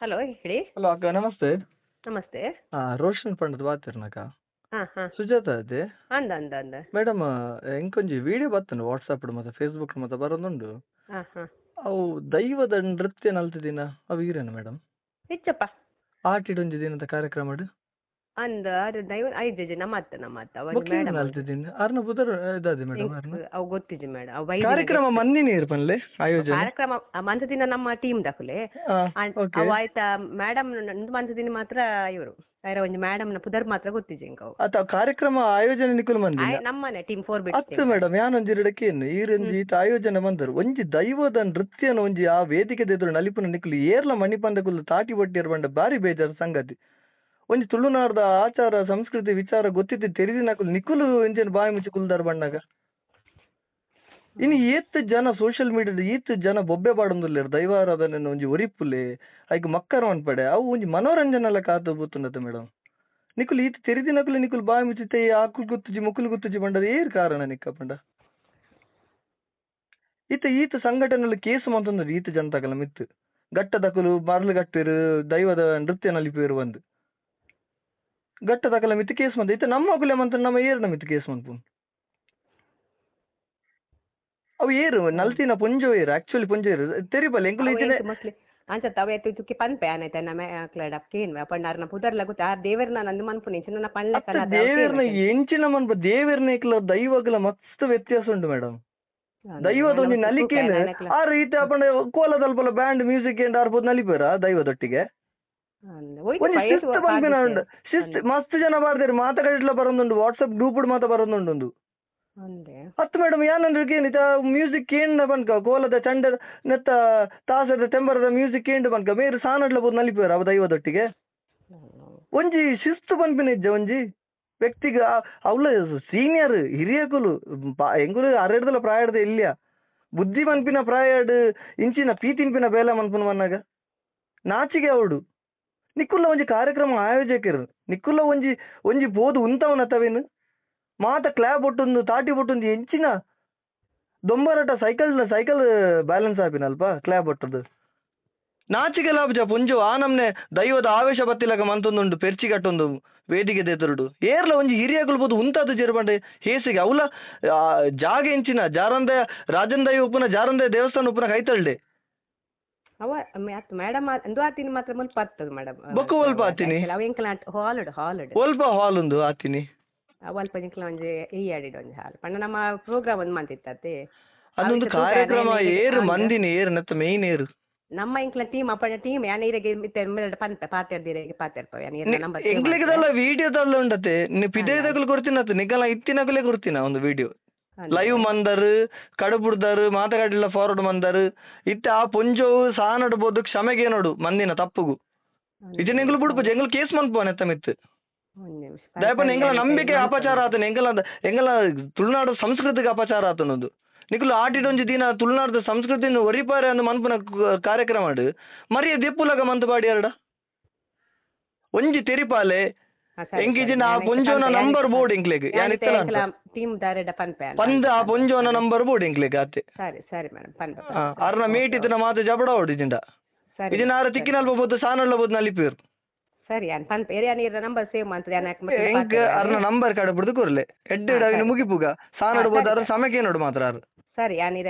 Hello ಹೇಳಿ. Hello ಅಕ್ಕ ನಮಸ್ತೆ. ನಮಸ್ತೆ. ಹಾ ರೋಷನ್ ಪಂಡದ ಬಾತಿರ್ನಕ ಹಾಂ ಹಾಂ. ಸುಜಾತ ಅದೇ? ಅಂದ ಅಂದ ಅಂದ. ಮೇಡಮ್ ಎಂಕೊಂಜಿ ವಿಡಿಯೋ ಬರ್ತಾನೆ ವಾಟ್ಸಪ್ ಮತ್ತೆ ಫೇಸ್ಬುಕ್ ಮತ್ತೆ ಬರೋದುಂಡು. ಹಾಂ ಹಾಂ. ಅವು ದೈವದ ನೃತ್ಯ ನಲ್ತಿದಿನ ಅವು ಈರೇನು ಮೇಡಮ್ ಹೆಚ್ಚಪ್ಪ. ಆಟಿಡೊಂಜಿ ದಿನದ ಕಾರ್ಯಕ್ರಮ ಅಂದ ಅದು ದೈವ ಐದು ಜನ ಮಾತ ನಮ್ಮ ಅತ್ತ ಒಂದು ಬೊಕ್ಕೆ ಮೇಡಮ್ ಅಲ್ತಿದ್ದೀನಿ ಅರ್ನ ಬುದರ್ ಇದಾದೆ ಮೇಡಮ್ ಅರ್ನ ಅವು ಗೊತ್ತಿಜಿ ಮೇಡಮ್ ಅವು ಕಾರ್ಯಕ್ರಮ ಮಂದಿನಿ ಇರ್ಪನ್ಲೆ ಆಯೋಜನೆ? ಕಾರ್ಯಕ್ರಮ ಮಂತ ದಿನ ನಮ್ಮ ಟೀಮ್ ದಕುಲೆ ಅವು ಆಯ್ತಾ ಮೇಡಮ್ ಒಂದು ಮಂತ ದಿನ ಮಾತ್ರ ಇವರು. ಬೇರೆ ಒಂದು ಮೇಡಮ್ನ ಪುದರ್ ಮಾತ್ರ ಗೊತ್ತಿಜಿ ಇಂಕ ಅವು. ಅತ್ತ ಕಾರ್ಯಕ್ರಮ ಆಯೋಜನೆ ನಿಕುಲು ಮಂದಿ ನಮ್ಮನೆ ಟೀಮ್ ಫೋರ್ ಬಿಟ್ ಅತ್ತು ಮೇಡಮ್ ಯಾನೊಂಜಿ ಎರಡಕ್ಕೆ ಏನು? ಈರೊಂಜಿ ಈತ ಆಯೋಜನೆ ಬಂದರು. ಒಂಜಿ ದೈವದ ನೃತ್ಯನ ಒಂಜಿ ಆ ವೇದಿಕೆ ಎದುರು ನಲಿಪುನ ನಿಕುಲು ಏರ್ಲ ಮಣಿಪಂದ ತಾಟಿ ಬಟ್ಟಿಯರ್ ಬಂಡ ಬಾರಿ ಬೇಜಾರು ಸಂಗತಿ. ಒಂಜಿ ತುಳುನಾಡ್ದ ಆಚಾರ, ಸಂಸ್ಕೃತಿ, ವಿಚಾರ ಗೊತ್ತಿದ್ದು ತೆರಿದಿ ನಕುಲು ಎಂಜನ್ ಬಾಯಿ ಮುಚ್ಚಿ ಕುಲ್ದಾರ್ ಬಣ್ಣಾಗ. ಇನ್ನು ಏತ್ ಜನ ಸೋಷಿಯಲ್ ಮೀಡಿಯಾದ ಈತ್ ಜನ ಬೊಬ್ಬೆ ಪಾಡೊಂದುಲ್ಲೇರ್ ದೈವಾರಾಧನೆ ಒಂಜಿ ಒರಿಪುಲೆ ಐಕ್ ಮಕ್ಕರ್ ಮನ್ಪಡೆ ಅವು ಒಂಜಿ ಮನೋರಂಜನೆ ಕಾತು ಬುತ್ತುಂಡತೆ ಮೇಡಮ್ ನಿಕುಲು ಈತ್ ತೆರಿದಿ ನಕುಲು ಬಾಯಿ ಮುಚ್ಚಿತೆ ಆಕುಲ್ ಗುತ್ತುಜಿ, ಮುಕುಲು ಗುತ್ತುಜಿ ಬಂಡದ ಏರ್ ಕಾರಣ ನಿಕ್ಕ ಪಂಡ. ಈತ ಈತ ಸಂಘಟನೆಲು ಕೇಸು ಮಂತೊಂದು ಈತ ಜನತಾಗಲ ಮಿತ್ತು. ಗಟ್ಟದಕುಲು ಮರಳು ಗಟ್ಟಿರು, ದೈವದ ನೃತ್ಯ ನಲಿಪೇರು ಒಂದು. ಗಟ್ಟದಕಲ ಮಿತ್ತು ಕೇಸ್ ಮಂತ್ ಈತ ನಮ್ಮ ಕುಲೆ ಮಂತ ನಮ್ಮ ಏರ್ನ ಮಿತ್ತು ಕೇಸ್ ಮಂತು ಅವು ಏರು ನಲ್ತಿನ ಪೊಂಜೋ ಏರು ಆಕ್ಚುಲಿ ಪೊಂಜೋ ಏರು. ತೆರಿಬಲ್ಲ ಎಂಕುಲು ಮೋಸ್ಟ್ಲಿ ಅಂಚ ತವೆ ತುಕ್ಕಿ ಪನ್ಪೆ ಆನೈತ ನಮ್ಮ ಕ್ಲಡ್ ಅಪ್ ಕೇನ್ ಪಂಡಾರ್ನ ಪುದರ್ಲ ಗೊತ್ತ ಆ ದೇವರ್ನ ನಂದು ಮನ್ಪುನಿ ಚಿನ್ನ ಪಣ್ಣ ಅತ್ತ ದೇವರ್ನ ಎಂಚಿನ ಮನ್ಪ ದೇವೇರ್ನ ಇಕ್ಲ ದೈವಗಲ ಮಸ್ತ್ ವ್ಯತ್ಯಾಸ ಉಂಟು ಮೇಡಮ್ ದೈವದ ಒಂದು ನಲಿಕೆನು ಆ ರೀತಿ ಅಪ್ಪಂಡ ಕೋಲದಲ್ಪಲ ಬ್ಯಾಂಡ್ ಮ್ಯೂಸಿಕ್ ಎಂಡ್ ಆರ್ಬೋದು ನಲಿಪೇರ ದೈವದೊಟ್ಟಿಗೆ? ಶಿಸ್ತು ಪನ್ಪಿನ ಉಂಡು ಶಿಸ್ತ್ ಮಸ್ತ್ ಜನ ಬಾರ್ದೇರು ಮಾತಾಡಿಟ್ಲ ಬರೋದುಂಡು ವಾಟ್ಸಪ್ ಗ್ರೂಪ್ ಮಾತ ಬರೋದುಂಡು ಒಂದು. ಹತ್ತು ಮೇಡಮ್ ಯಾನಂದ್ರೆ ಕೇನಿತ ಮ್ಯೂಸಿಕ್ ಕೇಂಡ ಬನ್ಕ ಕೋಲದ ಚಂಡ ನೆತ್ತ ತಾಸದ ತೆಂಬರದ ಮ್ಯೂಸಿಕ್ ಕೇಂಡ ಬನ್ಕ ಬೇರೆ ಸಾನಡ್ಲ ಬೋದು ನಲಿಪೇರ ಅವ ದೈವದೊಟ್ಟಿಗೆ. ಒಂಜಿ ಶಿಸ್ತು ಪನ್ಪಿನ ಇಜ್ಜ ಒಂಜಿ. ವ್ಯಕ್ತಿಗ ಅವಳ ಸೀನಿಯರ್ ಹಿರಿಯಕುಲು ಎಂಗುಲು ಅರೆಡ್ದಲ ಪ್ರಾಯಡ್ದ ಇಲ್ಯ ಬುದ್ಧಿ ಮನ್ಪಿನ ಪ್ರಾಯಡ್ ಇಂಚಿನ ಪೀತಿನ್ಪಿನ ಬೇಲ ಮನ್ಪುನ ಮನ್ನಾಗ. ನಾಚಿಗೆ ಅವಡು ನಿಕ್ಕುಲ್ಲ ಒಂಜಿ ಕಾರ್ಯಕ್ರಮ ಆಯೋಜಕರು ನಿಕ್ಕುಲ್ಲ ಒಂಜಿ ಒಂಜಿ ಬೋದು ಉಂತವನ ತವೇನು? ಮಾತ ಕ್ಲಾ ಒಟ್ಟೊಂದು, ತಾಟಿ ಒಟ್ಟೊಂದು ಎಂಚಿನ ದೊಂಬರಟ ಸೈಕಲ್ ಸೈಕಲ್ ಬ್ಯಾಲೆನ್ಸ್ ಆಪಿನಲ್ಪ ಕ್ಲಾ ಬೊಟ್ಟದು ನಾಚಿಕೆ ಲಾಭ ಪುಂಜು ಆ ನಮ್ನೆ ದೈವದ ಆವೇಶ ಬತ್ತಿಲಕ ಮಂತೊಂದುಂಡು ಪೆರ್ಚಿಗಟ್ಟೊಂದು ವೇದಿಕೆ ದೇತರುಡು ಏರ್ಲ ಒಂಜಿ ಹಿರಿಯಗಳು ಬೋದು ಉಂತದು ಜೆರ್ಬಂಡೆ ಹೇಸಿಗೆ. ಅವಲ ಜಾಗ ಎಂಚಿನ ಜಾರಂದ ರಾಜಂದಯ ಉಪ್ಪುನ ಜಾರಂದ ದೇವಸ್ಥಾನ ಉಪ್ಪುನ ಕೈತಳ್ಡೆ ಅವ ಮೇಡಮ್ ಅಂದು ಆತಿನಿ ಮಾತ್ರ ಮುಲ್ಪ ಆಗ್ತದೆ ಮೇಡಮ್ ಬೊಕ್ಕ ಒಲ್ಪ ಆತಿನಿ. ಅವ ಎಂಕಲ ಹಾಲ್ಡ್ ಹಾಲ್ಡ್ ಒಲ್ಪ ಹಾಲ್ ಉಂದು ಆತಿನಿ. ಒಲ್ಪ ಎಂಕಲ ಒಂಜಿ ಈ ಆಡಿಡ್ ಒಂಜಿ ಹಾಲ್ ಪಂಡ ನಮ್ಮ ಪ್ರೋಗ್ರಾಮ್ ಒಂದು ಮಂತಿತ್ತತೆ ಅದೊಂದು ಕಾರ್ಯಕ್ರಮ ಏರು. ಮಂದಿನಿ ಏರು ನತ್ತ ಮೇನ್ ಏರು. ನಮ್ಮ ಇಂಕ್ಲ ಟೀಮ್ ಅಪ್ಪನ ಟೀಮ್ ಯಾನ ಇರಗೆ ಮಿತ್ತೆ ಪಾತೆ ಪಂಪ ಪಾತೆರ್ದಿರೆಗೆ ಪಾತೆರ್ಪ ಯಾನ ಇರ್ನ ನಂಬರ್ ಎಂಗ್ಲಿಗದಲ್ಲ ವಿಡಿಯೋದಲ್ಲ ಉಂಡತೆ ನಿ ಪಿದೇದಕಲು ಅತ್ತ ನಿಗಲ ಇತ್ತಿನಕಲೆ ಕೊರ್ತಿನ ಒಂದು ವಿಡಿಯೋ ಲೈವ್ ಮಂದರ್ ಕಡುಬುಡ್ದಾರು ಮಾತಗಾಡಿಲ್ಲ ಫಾರ್ವರ್ಡ್ ಮಂದರ್. ಇತ್ತ ಆ ಪೊಂಜೋವು ಸಾನಡ್ಬೋದು ಕ್ಷಮೆಗೆ ನೋಡು ಮಂದಿನ ತಪ್ಪುಗು. ಇದು ನಿಂಗಳು ಬಿಡ್ಪು ಎಂಗಳು ಕೇಸ್ ಮನ್ಪೋ ನೆತ್ತ ಮಿತ್ತು ದಯಪನ್ ಎಂಗಳ ನಂಬಿಕೆ ಅಪಚಾರ ಆತನ ಎಂಗಲ ಎಂಗಲ ತುಳುನಾಡು ಸಂಸ್ಕೃತಿಗೆ ಅಪಚಾರ ಆತನದು ನಿಕುಲು ಆಟಿಡೊಂಜಿ ದಿನ ತುಳುನಾಡು ಸಂಸ್ಕೃತಿ ಒರಿಪಾರೆ ಅಂದು ಮನ್ಪುನ ಕಾರ್ಯಕ್ರಮ ಆಡು ಮರಿಯ ದೆಪ್ಪುಲಗ ಮಂತು ಬಾಡಿ ಎರಡ ಒಂಜಿ ತೆರಿಪಾಲೆ ಎಂಗಿಜಿನ ಆ ಪೊಂಜೋನ ನಂಬರ್ ಬೋರ್ಡ್ ಎಂಕ್ಲೆಗ್ ಯಾನ್ ಇತ್ತಲ. ಟೀಮ್ ದಾರೆಡ ಪಂಪೆ ಪಂದ್ ಆ ಪೊಂಜೋನ ನಂಬರ್ ಬೋರ್ಡ್ ಎಂಕ್ಲೆಗ್ ಆತೆ. ಸರಿ ಸರಿ ಮೇಡಮ್ ಪಂಪ ಆ, ಮೀಟ್ ಇತ್ತನ ಮಾತು ಜಬಡ ಸರಿ ಇಜಿನ ಆರು ತಿಕ್ಕಿನಲ್ಪ ಬೋದು ಸಾನಲ್ಲ ಬೋದು ನಲಿಪೇರು ಸರಿ ಯಾನ್ ಪಂಪ ಏರಿಯಾ ನೀರ ನಂಬರ್ ಸೇವ್ ಮಾಡ್ತದೆ ಯಾನ ಎಂಕ್ ಅರ್ನ ನಂಬರ್ ಕಡೆ ಬಿಡ್ದು ಕೊರ್ಲೆ. ಎಡ್ಡೆ ಅವಿನ ಮುಗಿಪುಗ. ಸಾನಡು ಬೋದು ಅದ್ರ ಸಮಕ್ಕೆ ನೋಡು ಮಾತ್ರ ಅರ್ ಸರಿ ಯಾನಿರ